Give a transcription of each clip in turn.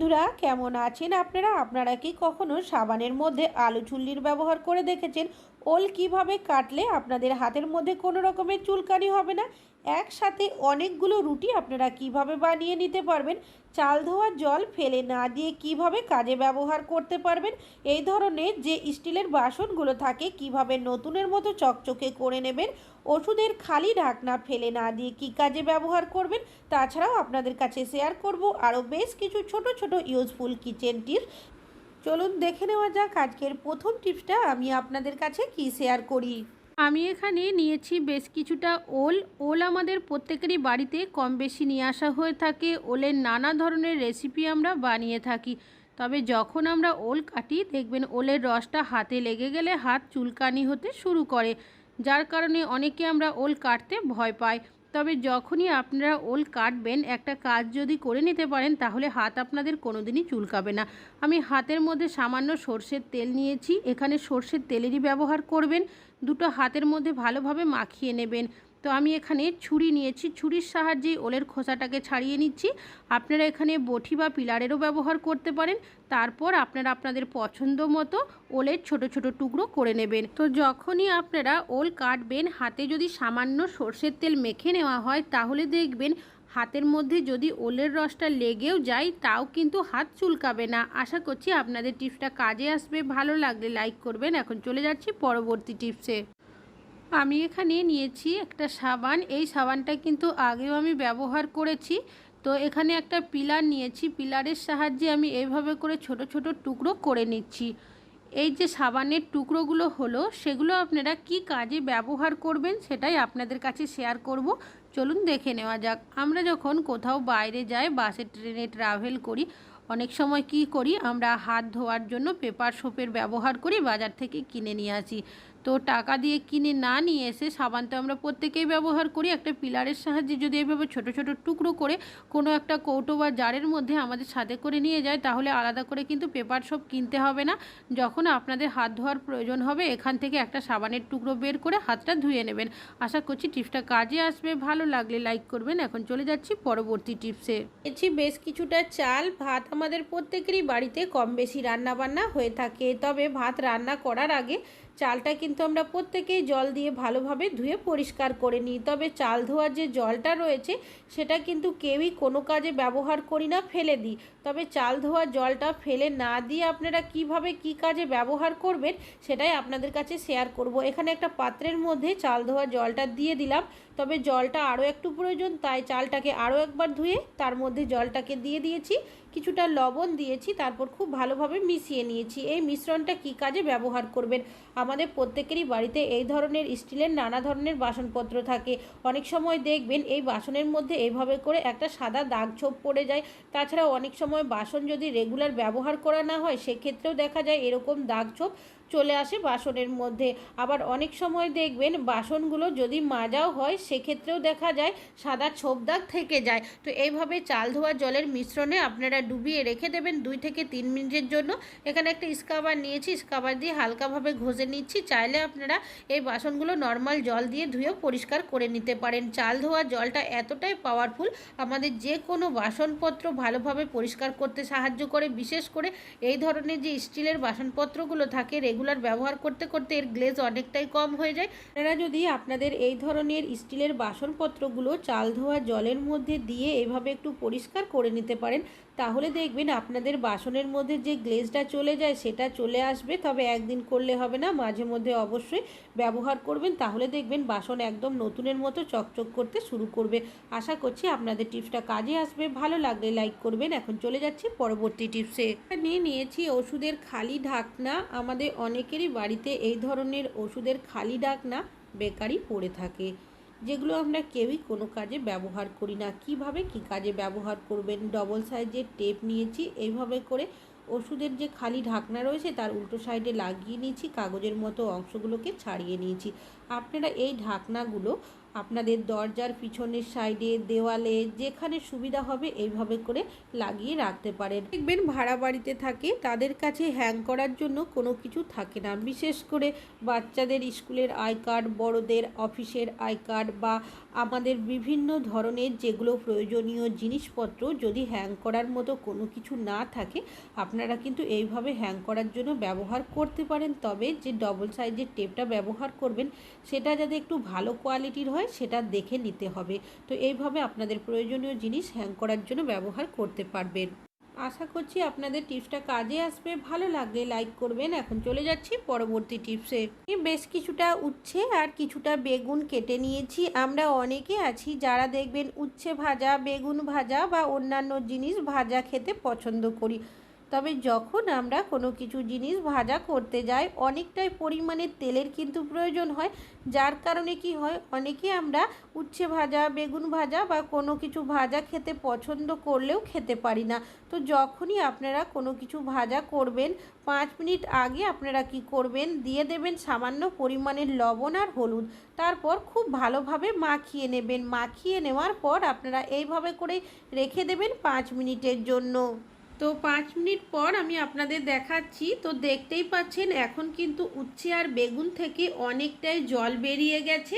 বন্ধুরা কেমন আছেন আপনারা? আপনারা কি কখনো সাবানের মধ্যে আলু চুল্লির ব্যবহার করে দেখেছেন? ওল কীভাবে কাটলে আপনাদের হাতের মধ্যে কোনো রকমের চুলকানি হবে না? একসাথে অনেকগুলো রুটি আপনারা কীভাবে বানিয়ে নিতে পারবেন? চাল ধোয়ার জল ফেলে না দিয়ে কীভাবে কাজে ব্যবহার করতে পারবেন? এই ধরনের যে স্টিলের বাসনগুলো থাকে, কীভাবে নতুনের মতো চকচকে করে নেবেন? ওষুধের খালি ঢাকনা ফেলে না দিয়ে কী কাজে ব্যবহার করবেন? তাছাড়াও আপনাদের কাছে শেয়ার করব আরও বেশ কিছু ছোট ছোট ইউজফুল কিচেন টিপস চলুন দেখে নেওয়া যাক আজকের প্রথম টিপসটা আমি আপনাদের কাছে কি শেয়ার করি। আমি এখানে নিয়েছি বেশ কিছুটা ওল। ওল আমাদের প্রত্যেকেরই বাড়িতে কম বেশি নিয়ে আসা হয়ে থাকে। ওলের নানা ধরনের রেসিপি আমরা বানিয়ে থাকি। তবে যখন আমরা ওল কাটি, দেখবেন ওলের রসটা হাতে লেগে গেলে হাত চুলকানি হতে শুরু করে। যার কারণে অনেকে আমরা ওল কাটতে ভয় পাই তবে যখনই আপনারা ওল কাটবেন, একটা কাজ যদি করে নিতে পারেন, তাহলে হাত আপনাদের কোনো দিনই চুলকাবে না। আমি হাতের মধ্যে সামান্য সর্ষের তেল নিয়েছি। এখানে সর্ষের তেলেরই ব্যবহার করবেন। দুটো হাতের মধ্যে ভালোভাবে মাখিয়ে নেবেন। তো আমি এখানে ছুরি নিয়েছি। ছুরির সাহায্যে ওলের খোসাটাকে ছাড়িয়ে নিচ্ছি। আপনারা এখানে বটি বা পিলারেরও ব্যবহার করতে পারেন। তারপর আপনারা আপনাদের পছন্দ মতো ওলের ছোট ছোট টুকরো করে নেবেন। তো যখনই আপনারা ওল কাটবেন, হাতে যদি সামান্য সর্ষের তেল মেখে নেওয়া হয়, তাহলে দেখবেন হাতের মধ্যে যদি ওলের রসটা লেগেও যায়, তাও কিন্তু হাত চুলকাবে না। আশা করছি আপনাদের টিপসটা কাজে আসবে। ভালো লাগলে লাইক করবেন। এখন চলে যাচ্ছি পরবর্তী টিপসে। আমি এখানে নিয়েছি একটা সাবান। এই সাবানটা কিন্তু আগেও আমি ব্যবহার করেছি। তো এখানে একটা পিলার নিয়েছি। পিলারের সাহায্যে আমি এইভাবে করে ছোট ছোট টুকরো করে নিচ্ছি। এই যে সাবানের টুকরোগুলো হলো, সেগুলো আপনারা কি কাজে ব্যবহার করবেন সেটাই আপনাদের কাছে শেয়ার করব। চলুন দেখে নেওয়া যাক। আমরা যখন কোথাও বাইরে যাই, বাসে, ট্রেনে ট্রাভেল করি, অনেক সময় কি করি? আমরা হাত ধোয়ার জন্য পেপার সোপের ব্যবহার করি, বাজার থেকে কিনে নিয়ে আসি। তো টাকা দিয়ে কিনে না নিয়ে এসে সাবান তো আমরা প্রত্যেকেই ব্যবহার করি। একটা পিলারের সাহায্যে যদি এভাবে ছোট ছোট টুকরো করে কোনো একটা কৌটো বা জারের মধ্যে আমাদের সাথে করে নিয়ে যায়, তাহলে আলাদা করে কিন্তু পেপার সব কিনতে হবে না। যখন আপনাদের হাত ধোয়ার প্রয়োজন হবে, এখান থেকে একটা সাবানের টুকরো বের করে হাতটা ধুয়ে নেবেন। আশা করছি টিপসটা কাজে আসবে। ভালো লাগলে লাইক করবেন। এখন চলে যাচ্ছি পরবর্তী টিপসে। এছি বেশ কিছুটা চাল। ভাত আমাদের প্রত্যেকেরই বাড়িতে কম বেশি রান্নাবান্না হয়ে থাকে। তবে ভাত রান্না করার আগে চালটা কিন্তু আমরা প্রত্যেকেই জল দিয়ে ভালোভাবে ধুয়ে পরিষ্কার করে নিই। তবে চাল ধোয়ার যে জলটা রয়েছে, সেটা কিন্তু কেউই কোনো কাজে ব্যবহার করি না, ফেলে দিই। তবে চাল ধোয়ার জলটা ফেলে না দিয়ে আপনারা কীভাবে কি কাজে ব্যবহার করবেন, সেটাই আপনাদের কাছে শেয়ার করব। এখানে একটা পাত্রের মধ্যে চাল ধোয়ার জলটা দিয়ে দিলাম। তবে জলটা আরও একটু প্রয়োজন, তাই চালটাকে আরও একবার ধুয়ে তার মধ্যে জলটাকে দিয়ে দিয়েছি। কিছুটা লবণ দিয়েছি, তারপর খুব ভালোভাবে মিশিয়ে নিয়েছি। এই মিশ্রণটা কি কাজে ব্যবহার করবেন? আমাদের প্রত্যেকেরই বাড়িতে এই ধরনের স্টিলের নানা ধরনের বাসনপত্র থাকে। অনেক সময় দেখবেন এই বাসনের মধ্যে এভাবে করে একটা সাদা দাগ ছোপ পড়ে যায়। তাছাড়া অনেক সময় বাসন যদি রেগুলার ব্যবহার করা না হয়, সেক্ষেত্রেও দেখা যায় এরকম দাগ ছোপ চলে আসে বাসনের মধ্যে। আবার অনেক সময় দেখবেন বাসনগুলো যদি মাজাও হয়, সেক্ষেত্রেও দেখা যায় সাদা ছোপ দাগ থেকে যায়। তো এইভাবে চাল ধোয়া জলের মিশ্রণে আপনারা ডুবিয়ে রেখে দেবেন দুই থেকে তিন মিনিটের জন্য। এখানে একটা স্কাবার নিয়েছি স্কাবার দিয়ে হালকাভাবে ঘষে নিচ্ছি। চাইলে আপনারা এই বাসনগুলো নর্মাল জল দিয়ে ধুয়েও পরিষ্কার করে নিতে পারেন। চাল ধোয়া জলটা এতটাই পাওয়ারফুল আমাদের যে কোনো বাসনপত্র ভালোভাবে পরিষ্কার করতে সাহায্য করে। বিশেষ করে এই ধরনের যে স্টিলের বাসনপত্রগুলো থাকে রেগুলার ব্যবহার করতে করতে এর গ্লেজ অনেকটাই কম হয়ে যায়। আপনারা যদি আপনাদের এই ধরনের স্টিলের বাসনপত্রগুলো চাল ধোয়া জলের মধ্যে দিয়ে এভাবে একটু পরিষ্কার করে নিতে পারেন তাহলে দেখবেন আপনাদের বাসনের মধ্যে যে গ্লেজটা চলে যায় সেটা চলে আসবে। তবে একদিন করলে হবে না, মাঝে মধ্যে অবশ্যই ব্যবহার করবেন। তাহলে দেখবেন বাসন একদম নতুনের মতো চকচক করতে শুরু করবে। আশা করছি আপনাদের টিপসটা কাজে আসবে। ভালো লাগলে লাইক করবেন। এখন চলে যাচ্ছি পরবর্তী টিপসে। নিয়ে নিয়েছি ওষুধের খালি ঢাকনা। আমাদের অনেকেরই বাড়িতে এই ধরনের ওষুধের খালি ঢাকনা বেকারই পড়ে থাকে। যেগুলো আমরা কেউই কোনো কাজে ব্যবহার করি না। কীভাবে কি কাজে ব্যবহার করবেন? ডবল সাইজের টেপ নিয়েছি, এইভাবে করে ওষুধের যে খালি ঢাকনা রয়েছে, তার উল্টো সাইডে লাগিয়ে নিয়েছি, কাগজের মতো অংশগুলোকে ছাড়িয়ে নিয়েছি। আপনারা এই ঢাকনাগুলো আপনাদের দরজার পিছনের সাইডে, দেওয়ালে যেখানে সুবিধা হবে এইভাবে করে লাগিয়ে রাখতে পারেন। দেখবেন ভাড়া বাড়িতে থাকে, তাদের কাছে হ্যাং করার জন্য কোনো কিছু থাকে না। বিশেষ করে বাচ্চাদের স্কুলের আই কার্ড, বড়দের অফিসের আই কার্ড বা আমাদের বিভিন্ন ধরনের যেগুলো প্রয়োজনীয় জিনিসপত্র যদি হ্যাং করার মতো কোনো কিছু না থাকে, আপনারা কিন্তু এইভাবে হ্যাং করার জন্য ব্যবহার করতে পারেন। তবে যে ডবল সাইজের টেপটা ব্যবহার করবেন, সেটা যাতে একটু ভালো কোয়ালিটির হয়, সেটা দেখে নিতে হবে। তো এইভাবে আপনাদের প্রয়োজনীয় জিনিস হ্যাং করার জন্য ব্যবহার করতে পারবেন। আশা করছি আপনাদের টিপসটা কাজে আসবে, ভালো লাগলে লাইক করবেন। এখন চলে যাচ্ছি পরবর্তী টিপসে। বেশ কিছুটা উচ্ছে আর কিছুটা বেগুন কেটে নিয়েছি। আমরা অনেকে আছি যারা দেখবেন উচ্ছে ভাজা, বেগুন ভাজা বা অন্যান্য জিনিস ভাজা খেতে পছন্দ করি। তবে যখন আমরা কোনো কিছু জিনিস ভাজা করতে যাই, অনেকটাই পরিমাণে তেলের কিন্তু প্রয়োজন হয়। যার কারণে কি হয়, অনেকে আমরা উচ্ছে ভাজা, বেগুন ভাজা বা কোনো কিছু ভাজা খেতে পছন্দ করলেও খেতে পারি না। তো যখনই আপনারা কোনো কিছু ভাজা করবেন, পাঁচ মিনিট আগে আপনারা কি করবেন? দিয়ে দেবেন সামান্য পরিমাণের লবণ আর হলুদ। তারপর খুব ভালোভাবে মাখিয়ে নেবেন। মাখিয়ে নেওয়ার পর আপনারা এইভাবে করে রেখে দেবেন পাঁচ মিনিটের জন্য। তো পাঁচ মিনিট পর আমি আপনাদের দেখাচ্ছি। তো দেখতেই পাচ্ছেন, এখন কিন্তু উচ্ছে আর বেগুন থেকে অনেকটাই জল বেরিয়ে গেছে।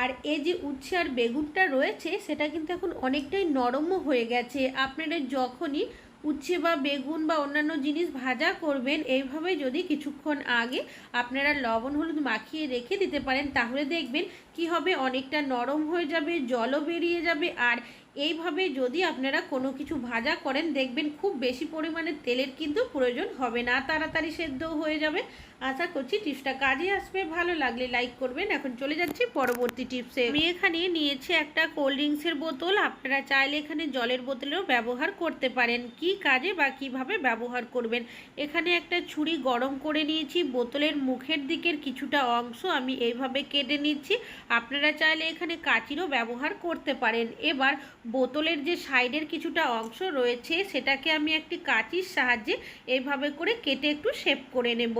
আর এই যে উচ্ছে আর বেগুনটা রয়েছে, সেটা কিন্তু এখন অনেকটাই নরমও হয়ে গেছে। আপনারা যখনই উচ্ছে বা বেগুন বা অন্যান্য জিনিস ভাজা করবেন, এইভাবে যদি কিছুক্ষণ আগে আপনারা লবণ হলুদ মাখিয়ে রেখে দিতে পারেন, তাহলে দেখবেন কি হবে, অনেকটা নরম হয়ে যাবে, জলও বেরিয়ে যাবে। আর এইভাবে যদি আপনারা কোনো কিছু ভাজা করেন, দেখবেন খুব বেশি পরিমাণে তেলের কিন্তু প্রয়োজন হবে না। তাড়াতাড়ি সেদ্ধও হয়ে যাবে। আশা করছি টিপসটা কাজে আসবে। ভালো লাগলে লাইক করবেন। এখন চলে যাচ্ছি পরবর্তী টিপসে। আমি এখানে নিয়েছি একটা কোল্ড ড্রিঙ্কসের বোতল। আপনারা চাইলে এখানে জলের বোতলেও ব্যবহার করতে পারেন। কি কাজে বা কীভাবে ব্যবহার করবেন? এখানে একটা ছুরি গরম করে নিয়েছি। বোতলের মুখের দিকের কিছুটা অংশ আমি এইভাবে কেটে নিচ্ছি। আপনারা চাইলে এখানে কাঁচিরও ব্যবহার করতে পারেন। এবার বোতলের যে সাইডের কিছুটা অংশ রয়েছে, সেটাকে আমি একটি কাঁচির সাহায্যে এইভাবে করে কেটে একটু শেপ করে নেব।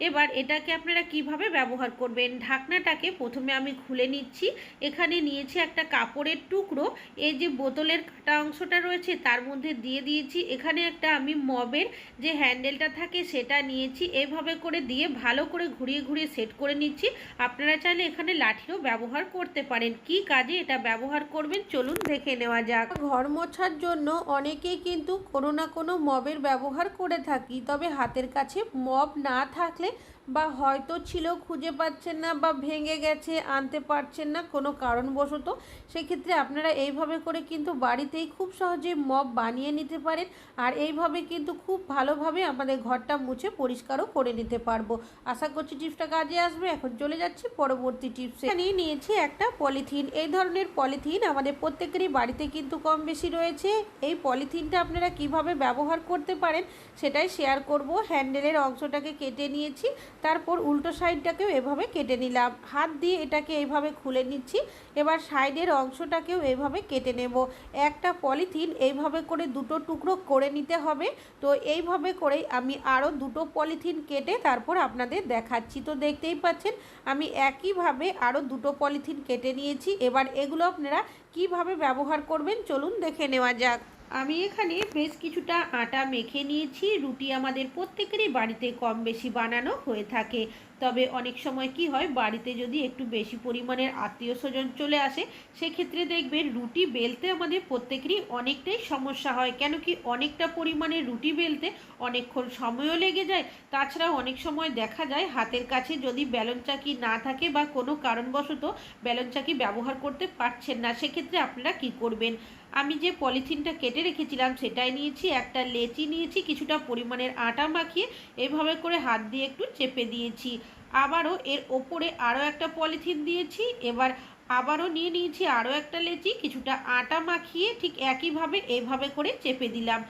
এবার এটাকে আপনারা কীভাবে ব্যবহার করবেন? ঢাকনাটাকে প্রথমে আমি খুলে নিচ্ছি। এখানে নিয়েছি একটা কাপড়ের টুকরো। এই যে বোতলের কাটা অংশটা রয়েছে, তার মধ্যে দিয়ে দিয়েছি। এখানে একটা আমি মবের যে হ্যান্ডেলটা থাকে, সেটা নিয়েছি। এভাবে করে দিয়ে ভালো করে ঘুরিয়ে ঘুরিয়ে সেট করে নিচ্ছি। আপনারা চাইলে এখানে লাঠিও ব্যবহার করতে পারেন। কি কাজে এটা ব্যবহার করবেন? চলুন দেখে নেওয়া যাক। ঘর মোছার জন্য অনেকেই কিন্তু কোনো না কোনো মবের ব্যবহার করে থাকি, তবে হাতের কাছে মব না থাকলে বা হয়তো ছিল খুঁজে পাচ্ছেন না বা ভেঙে গেছে, আনতে পারছেন না কোনো কারণবশত, সেক্ষেত্রে আপনারা এইভাবে করে কিন্তু বাড়িতেই খুব সহজে মব বানিয়ে নিতে পারেন আর এইভাবে কিন্তু খুব ভালোভাবে আমাদের ঘরটা মুছে পরিষ্কারও করে নিতে পারব। আশা করছি টিপসটা কাজে আসবে। এখন চলে যাচ্ছি পরবর্তী টিপসে। নিয়ে নিয়েছি একটা পলিথিন। এই ধরনের পলিথিন আমাদের প্রত্যেকেরই বাড়িতে কিন্তু কম বেশি রয়েছে। এই পলিথিনটা আপনারা কীভাবে ব্যবহার করতে পারেন সেটাই শেয়ার করব। হ্যান্ডেলের অংশটাকে কেটে নিয়েছি। তারপর উল্টো সাইডটাকেও এভাবে কেটে নিলাম। হাত দিয়ে এটাকে এইভাবে খুলে নিচ্ছি। এবার সাইডের অংশটাকেও এইভাবে কেটে নেব। একটা পলিথিন এইভাবে করে দুটো টুকরো করে নিতে হবে। তো এইভাবে করেই আমি আরও দুটো পলিথিন কেটে তারপর আপনাদের দেখাচ্ছি। তো দেখতেই পাচ্ছেন, আমি একইভাবে আরও দুটো পলিথিন কেটে নিয়েছি। এবার এগুলো আপনারা কীভাবে ব্যবহার করবেন চলুন দেখে নেওয়া যাক। আমি এখানে বেশ কিছুটা আটা মেখে নিয়েছি। রুটি আমাদের প্রত্যেকেরই বাড়িতে কম বেশি বানানো হয়ে থাকে। তবে অনেক সময় কি হয়, বাড়িতে যদি একটু বেশি পরিমাণের আত্মীয় স্বজন চলে আসে, সেক্ষেত্রে দেখবেন রুটি বেলতে আমাদের প্রত্যেকেরই অনেকটাই সমস্যা হয়। কেন কি অনেকটা পরিমাণে রুটি বেলতে অনেকক্ষণ সময়ও লেগে যায়। তাছাড়াও অনেক সময় দেখা যায়, হাতের কাছে যদি ব্যালন চাকি না থাকে বা কোনো কারণবশত ব্যালন চাকি ব্যবহার করতে পারছেন না, সেক্ষেত্রে আপনারা কি করবেন? আমি যে পলিথিনটা কেটে রেখেছিলাম সেটাই নিয়েছি, একটা লেচি নিয়েছি, কিছুটা পরিমাণের আটা মাখিয়ে এভাবে করে হাত দিয়ে একটু চেপে দিয়েছি। আবারও এর ওপরে আরও একটা পলিথিন দিয়েছি, এবার আবারও নিয়ে নিয়েছি আরও একটা লেচি, কিছুটা আটা মাখিয়ে ঠিক একইভাবে এইভাবে করে চেপে দিলাম।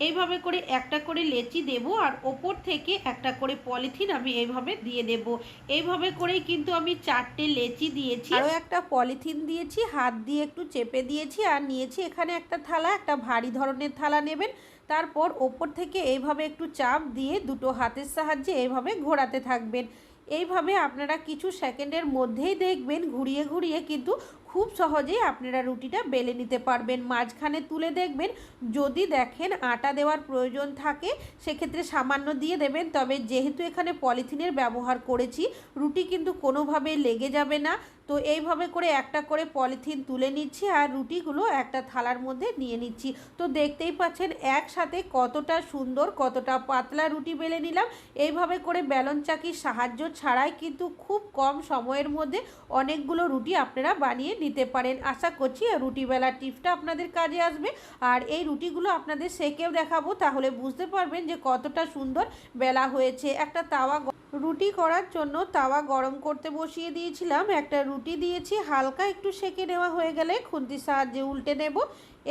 এইভাবে করে একটা করে লেচি দেব আর ওপর থেকে একটা করে পলিথিন আমি এইভাবে দিয়ে দেব। এইভাবে করেই কিন্তু আমি চারটে লেচি দিয়েছি। আরও একটা পলিথিন দিয়েছি, হাত দিয়ে একটু চেপে দিয়েছি আর নিয়েছি এখানে একটা থালা, একটা ভারী ধরনের থালা নেবেন। তারপর ওপর থেকে এইভাবে একটু চাপ দিয়ে দুটো হাতের সাহায্যে এইভাবে ঘোরাতে থাকবেন। এইভাবে আপনারা কিছু সেকেন্ডের মধ্যেই দেখবেন, ঘুরিয়ে ঘুরিয়ে কিন্তু খুব সহজেই আপনারা রুটিটা বেলে নিতে পারবেন। মাঝখানে তুলে দেখবেন, যদি দেখেন আটা দেওয়ার প্রয়োজন থাকে, সেক্ষেত্রে সামান্য দিয়ে দেবেন। তবে যেহেতু এখানে পলিথিনের ব্যবহার করেছি, রুটি কিন্তু কোনোভাবে লেগে যাবে না। তো এইভাবে করে একটা করে পলিথিন তুলে নিচ্ছি আর রুটিগুলো একটা থালার মধ্যে নিয়ে নিচ্ছি। তো দেখতেই পাচ্ছেন একসাথে কতটা সুন্দর, কতটা পাতলা রুটি বেলে নিলাম। এইভাবে করে বেলন চাকির সাহায্য ছাড়াই কিন্তু খুব কম সময়ের মধ্যে অনেকগুলো রুটি আপনারা বানিয়ে নিতে পারেন। আশা করছি রুটি বেলার টিপসটা আপনাদের কাজে আসবে। আর এই রুটিগুলো আপনাদের সেকেও দেখাবো, তাহলে বুঝতে পারবেন যে কতটা সুন্দর বেলা হয়েছে। একটা তাওয়া রুটি করার জন্য তাওয়া গরম করতে বসিয়ে দিয়েছিলাম। একটা রুটি দিয়েছি, হালকা একটু সেকে নেওয়া হয়ে গেলে খুন্তির সাহায্যে উল্টে নেব।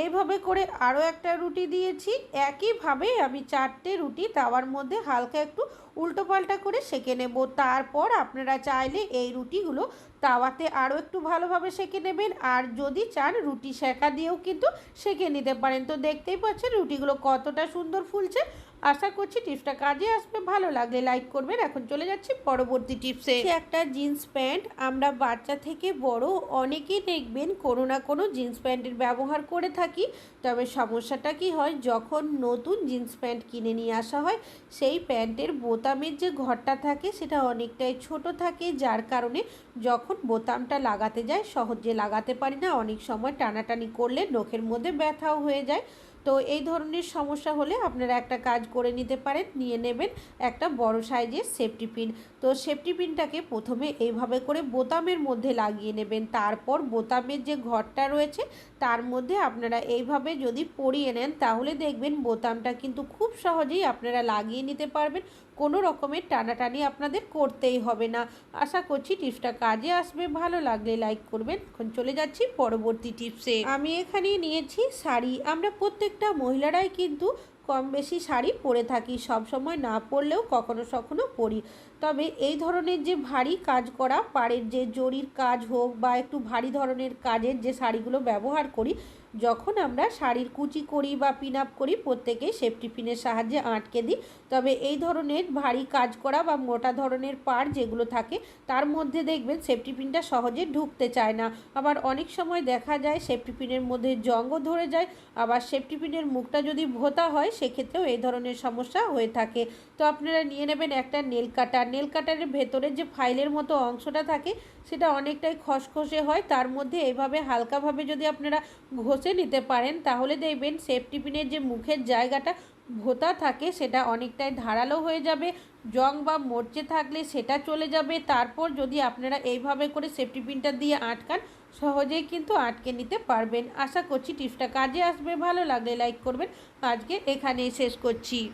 এইভাবে করে আরও একটা রুটি দিয়েছি। একইভাবে আমি চারটে রুটি তাওয়ার মধ্যে হালকা একটু উল্টো পাল্টা করে সেকে নেব। তারপর আপনারা চাইলে এই রুটিগুলো তাওয়াতে আরও একটু ভালোভাবে সেকে নেবেন। আর যদি চান রুটি সেকা দিয়েও কিন্তু সেকে নিতে পারেন। তো দেখতেই পাচ্ছেন রুটিগুলো কতটা সুন্দর ফুলছে। আশা করছি টিপসটা কাজে আসবে, ভালো লাগলে লাইক করবেন। এখন চলে যাচ্ছি পরবর্তী টিপসে একটা জিন্স প্যান্ট আমরা বাচ্চা থেকে বড়, অনেকেই দেখবেন কোনো না কোনো জিন্স প্যান্টের ব্যবহার করে থাকি। তবে সমস্যাটা কি হয়, যখন নতুন জিন্স প্যান্ট কিনে নিয়ে আসা হয়, সেই প্যান্টের বোতামের যে ঘরটা থাকে, সেটা অনেকটাই ছোট থাকে। যার কারণে যখন বোতামটা লাগাতে যায়, সহজে লাগাতে পারি না। অনেক সময় টানাটানি করলে নখের মধ্যে ব্যথাও হয়ে যায়। তো এই ধরনের সমস্যা হলে আপনারা একটা কাজ করে নিতে পারেন, নিয়ে নেবেন একটা বড় সাইজের সেফটি পিন তো সেফটি পিনটাকে প্রথমে এইভাবে করে বোতামের মধ্যে লাগিয়ে নেবেন। তারপর বোতামের যে ঘরটা রয়েছে তার মধ্যে আপনারা এইভাবে যদি পরিয়ে নেন, তাহলে দেখবেন বোতামটা কিন্তু খুব সহজেই আপনারা লাগিয়ে নিতে পারবেন। কোনো রকমের টানাটানি আপনাদের করতেই হবে না। আশা করছি টিপসটা কাজে আসবে। ভালো লাগলে লাইক করবেন। এখন চলে যাচ্ছি পরবর্তী টিপসে। আমি এখানে নিয়েছি শাড়ি। আমরা প্রত্যেকটা মহিলারাই কিন্তু কম বেশি শাড়ি পরে থাকি। সব সময় না পরলেও কখনো কখনো পরি। তবে এই ধরনের যে ভারী কাজ করা, পাড়ের যে জরির কাজ হোক বা একটু ভারী ধরনের কাজের যে শাড়িগুলো ব্যবহার করি যখন আমরা শাড়ির কুচি করি বা পিন আপ করি, প্রত্যেকেই সেফটি পিনের সাহায্যে আটকে দিই। তবে এই ধরনের ভারী কাজ করা বা মোটা ধরনের পার যেগুলো থাকে, তার মধ্যে দেখবেন সেফটি পিনটা সহজে ঢুকতে চায় না। আবার অনেক সময় দেখা যায় সেফটি পিনের মধ্যে জঙ্গও ধরে যায়, আবার সেফটি পিনের মুখটা যদি ভোতা হয়, সেক্ষেত্রেও এই ধরনের সমস্যা হয়ে থাকে। তো আপনারা নিয়ে নেবেন একটা নেল কাটার নেল কাটারের ভেতরে যে ফাইলের মতো অংশটা থাকে, সেটা অনেকটাই খসখসে হয়। তার মধ্যে এভাবে হালকাভাবে যদি আপনারা ঘষে নিতে পারেন, তাহলে দেখবেন সেফটি পিনের যে মুখের জায়গাটা ভোতা থাকে সেটা অনেকটাই ধারালো হয়ে যাবে, জং বা মরচে থাকলে সেটা চলে যাবে। তারপর যদি আপনারা এইভাবে করে সেফটি পিনটা দিয়ে আটকান, সহজেই কিন্তু আটকে নিতে পারবেন। আশা করছি টিপসটা কাজে আসবে। ভালো লাগলে লাইক করবেন। আজকে এখানেই শেষ করছি।